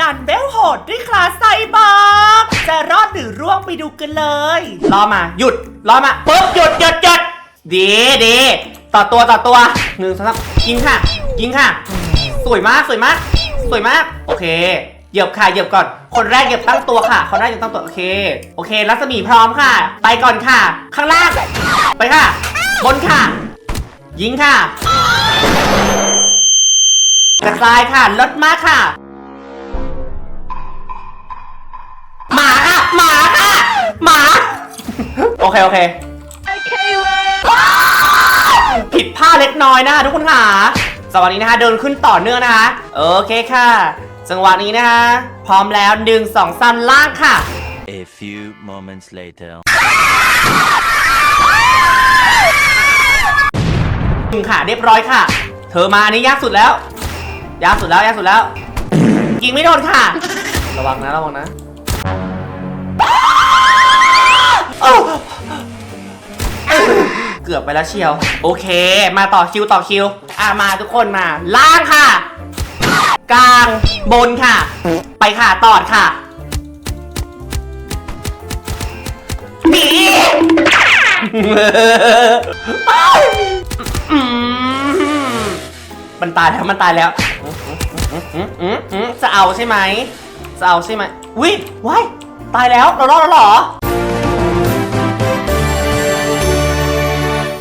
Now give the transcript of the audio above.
ดันเบลโหดด้วยคลาสไซบอร์จะรอดหรือร่วงไปดูกันเลยรอมาหยุดรอมาปุ๊บหยุดหยุดหยุดดีดีต่อตัวต่อตัวหนึ่งสองสามยิงค่ะ ยิงค่ะ สวยมากสวยมาก สวยมากโอเคเหยียบค่ะเหยียบก่อน คนแรกเหยียบตั้งตัวค่ะ คนแรกเหยียบตั้งตัวโอเค โอเค รัศมีพร้อมค่ะ ไปก่อนค่ะ ข้างล่าง ไปค่ะ บนค่ะ ยิงค่ะกระจายค่ะลดมากค่ะ อเคโอเคผิดพลาดเล็กน้อยนะคะทุกคนค่ะจังหวะนี้นะคะเดินขึ้นต่อเนื่องนะคะโอเคค่ะ จังหวะนี้นะคะพร้อมแล้วหนึ่งสองสามล่างค่ะ A few moments later. หนึ่งค่ะเรียบร้อยค่ะ เธอมาอันนี้ยากสุดแล้ว ยากสุดแล้วยากสุดแล้ว ยิงไม่โดนค่ะ ระวังนะระวังนะ เกือบไปแล้วเชียว โอเค มาต่อคิวต่อคิว อะมาทุกคนมา ล่างค่ะ กลางบนค่ะ ไปค่ะตอดค่ะหนีมันตายแล้วมันตายแล้วจะเอาใช่ไหมจะเอาใช่ไหมอุ้ยว้ายตายแล้วเรารอดแล้วเหรอ